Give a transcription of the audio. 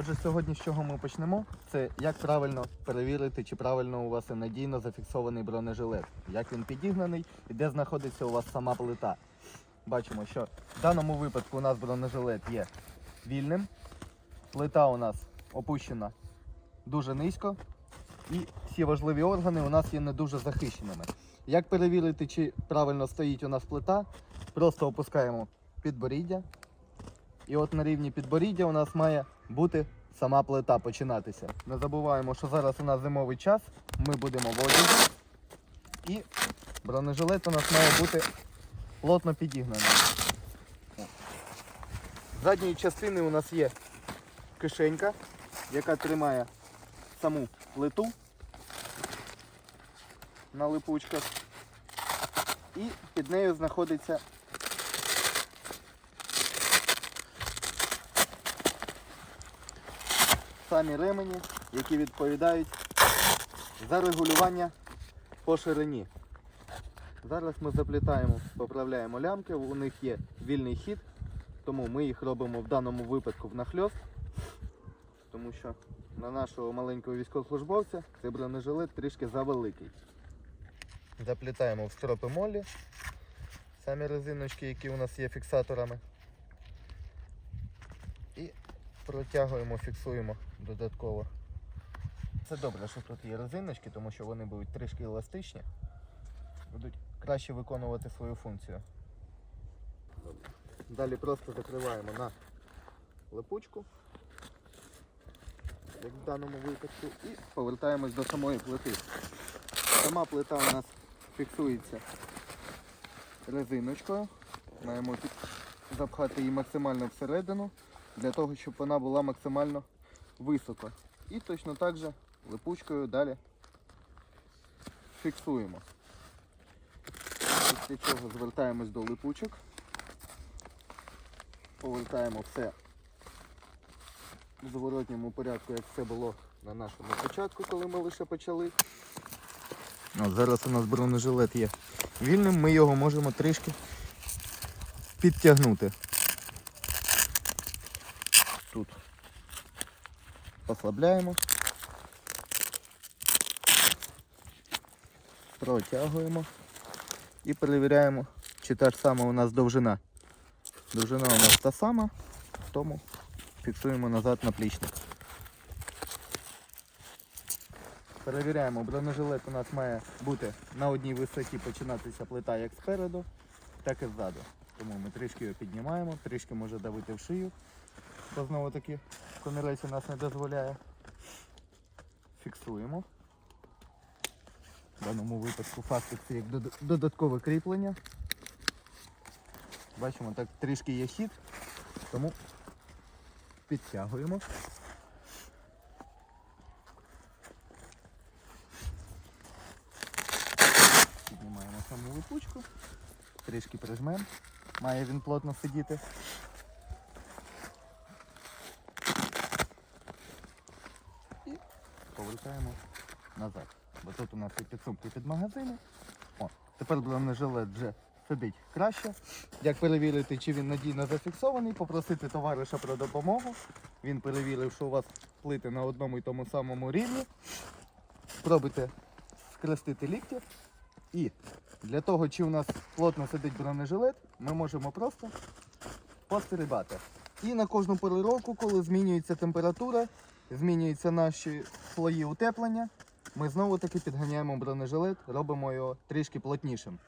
Отже, сьогодні з чого ми почнемо? Це як правильно перевірити, чи правильно у вас надійно зафіксований бронежилет, як він підігнаний і де знаходиться у вас сама плита. Бачимо, що в даному випадку у нас бронежилет є вільним, плита у нас опущена дуже низько, і всі важливі органи у нас є не дуже захищеними. Як перевірити, чи правильно стоїть у нас плита? Просто опускаємо підборіддя. І от на рівні підборіддя у нас має бути сама плита починатися. Не забуваємо, що зараз у нас зимовий час, ми будемо в. І бронежилет у нас має бути плотно підігнаний. З задньої частини у нас є кишенька, яка тримає саму плиту на липучках. І під нею знаходиться самі ремені, які відповідають за регулювання по ширині. Зараз ми заплітаємо, поправляємо лямки, у них є вільний хід, тому ми їх робимо в даному випадку в нахльост, тому що на нашого маленького військовослужбовця цей бронежилет трішки завеликий. Заплітаємо в стропи молі, самі резиночки, які у нас є фіксаторами. І протягуємо, фіксуємо додатково. Це добре, що тут є резиночки, тому що вони будуть трішки еластичні, будуть краще виконувати свою функцію. Далі просто закриваємо на липучку, як в даному випадку, і повертаємось до самої плити. Сама плита у нас фіксується резиночкою. Маємо запхати її максимально всередину для того, щоб вона була максимально високо. І точно так же липучкою далі фіксуємо. Після чого звертаємось до липучок, повертаємо все в зворотньому порядку, як все було на нашому початку, коли ми лише почали. От зараз у нас бронежилет є вільним, ми його можемо трішки підтягнути. Тут послабляємо, протягуємо і перевіряємо, чи та ж сама у нас довжина. Довжина у нас та сама, тому фіксуємо назад наплічник. Перевіряємо, бронежилет у нас має бути на одній висоті починатися плита як спереду, так і ззаду. Тому ми трішки його піднімаємо, трішки може давити в шию, бо знову таки комірець у нас не дозволяє. Фіксуємо. В даному випадку фастик це як додаткове кріплення. Бачимо, так трішки є хід, тому підтягуємо. Піднімаємо саму липучку, трішки прижмемо. Має він плотно сидіти. Повертаємо назад. Бо тут у нас є підсумки під магазини. О, тепер бронежилет вже сидить краще. Як перевірити, чи він надійно зафіксований, попросити товариша про допомогу. Він перевірив, що у вас плити на одному і тому самому рівні. Спробуйте скрестити лікті. І для того, чи у нас плотно сидить бронежилет, ми можемо просто пострибати. І на кожну пору року, коли змінюється температура, змінюються наші слої утеплення, ми знову таки підганяємо бронежилет, робимо його трішки плотнішим.